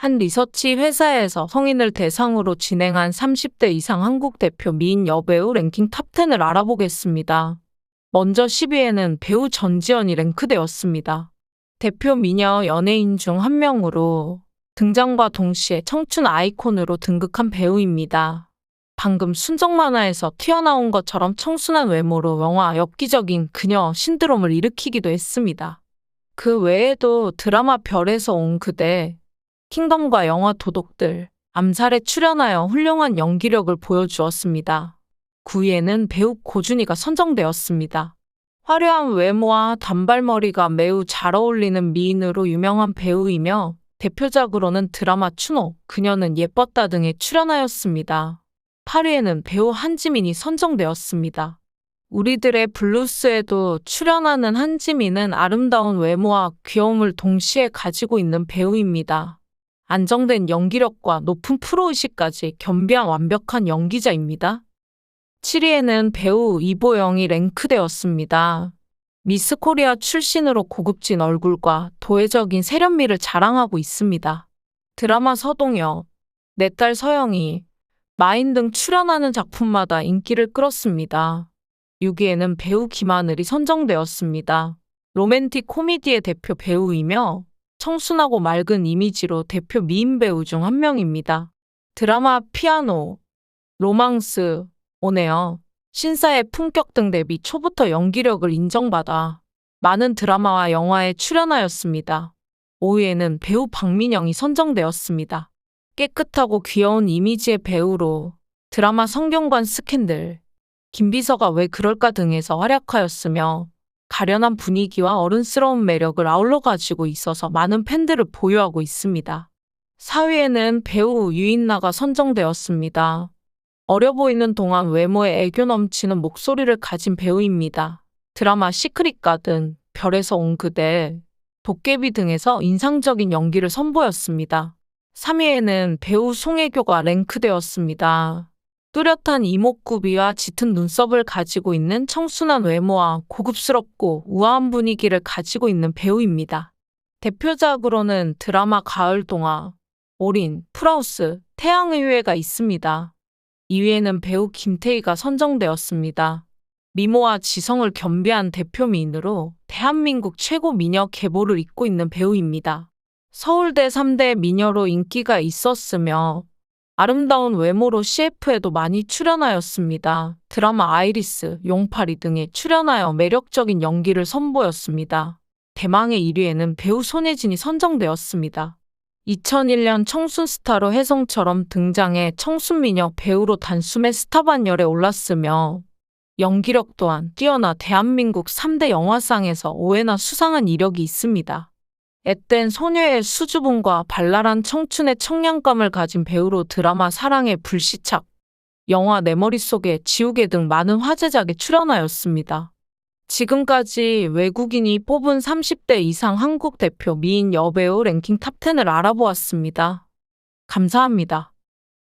한 리서치 회사에서 성인을 대상으로 진행한 30대 이상 한국 대표 미인 여배우 랭킹 탑10을 알아보겠습니다. 먼저 10위에는 배우 전지현이 랭크되었습니다. 대표 미녀 연예인 중 한 명으로 등장과 동시에 청춘 아이콘으로 등극한 배우입니다. 방금 순정 만화에서 튀어나온 것처럼 청순한 외모로 영화 엽기적인 그녀 신드롬을 일으키기도 했습니다. 그 외에도 드라마 별에서 온 그대, 킹덤과 영화 도둑들, 암살에 출연하여 훌륭한 연기력을 보여주었습니다. 9위에는 배우 고준희가 선정되었습니다. 화려한 외모와 단발머리가 매우 잘 어울리는 미인으로 유명한 배우이며 대표작으로는 드라마 추노, 그녀는 예뻤다 등에 출연하였습니다. 8위에는 배우 한지민이 선정되었습니다. 우리들의 블루스에도 출연하는 한지민은 아름다운 외모와 귀여움을 동시에 가지고 있는 배우입니다. 안정된 연기력과 높은 프로의식까지 겸비한 완벽한 연기자입니다. 7위에는 배우 이보영이 랭크되었습니다. 미스 코리아 출신으로 고급진 얼굴과 도회적인 세련미를 자랑하고 있습니다. 드라마 서동엽, 내딸 서영이, 마인 등 출연하는 작품마다 인기를 끌었습니다. 6위에는 배우 김하늘이 선정되었습니다. 로맨틱 코미디의 대표 배우이며 청순하고 맑은 이미지로 대표 미인 배우 중 한 명입니다. 드라마 피아노, 로망스, 오네어, 신사의 품격 등 대비 초부터 연기력을 인정받아 많은 드라마와 영화에 출연하였습니다. 5위에는 배우 박민영이 선정되었습니다. 깨끗하고 귀여운 이미지의 배우로 드라마 성경관 스캔들, 김비서가 왜 그럴까 등에서 활약하였으며 가련한 분위기와 어른스러운 매력을 아울러 가지고 있어서 많은 팬들을 보유하고 있습니다. 4위에는 배우 유인나가 선정되었습니다. 어려 보이는 동안 외모에 애교 넘치는 목소리를 가진 배우입니다. 드라마 시크릿 가든, 별에서 온 그대, 도깨비 등에서 인상적인 연기를 선보였습니다. 3위에는 배우 송혜교가 랭크되었습니다. 뚜렷한 이목구비와 짙은 눈썹을 가지고 있는 청순한 외모와 고급스럽고 우아한 분위기를 가지고 있는 배우입니다. 대표작으로는 드라마 가을 동화, 올인, 프라우스, 태양의회가 있습니다. 2위에는 배우 김태희가 선정되었습니다. 미모와 지성을 겸비한 대표 미인으로 대한민국 최고 미녀 계보를 잇고 있는 배우입니다. 서울대 3대 미녀로 인기가 있었으며 아름다운 외모로 CF에도 많이 출연하였습니다. 드라마 아이리스, 용파리 등에 출연하여 매력적인 연기를 선보였습니다. 대망의 1위에는 배우 손예진이 선정되었습니다. 2001년 청순 스타로 혜성처럼 등장해 청순미녀 배우로 단숨에 스타 반열에 올랐으며 연기력 또한 뛰어나 대한민국 3대 영화상에서 5회나 수상한 이력이 있습니다. 앳된 소녀의 수줍음과 발랄한 청춘의 청량감을 가진 배우로 드라마 사랑의 불시착, 영화 내 머릿속에 지우개 등 많은 화제작에 출연하였습니다. 지금까지 외국인이 뽑은 30대 이상 한국 대표 미인 여배우 랭킹 탑10을 알아보았습니다. 감사합니다.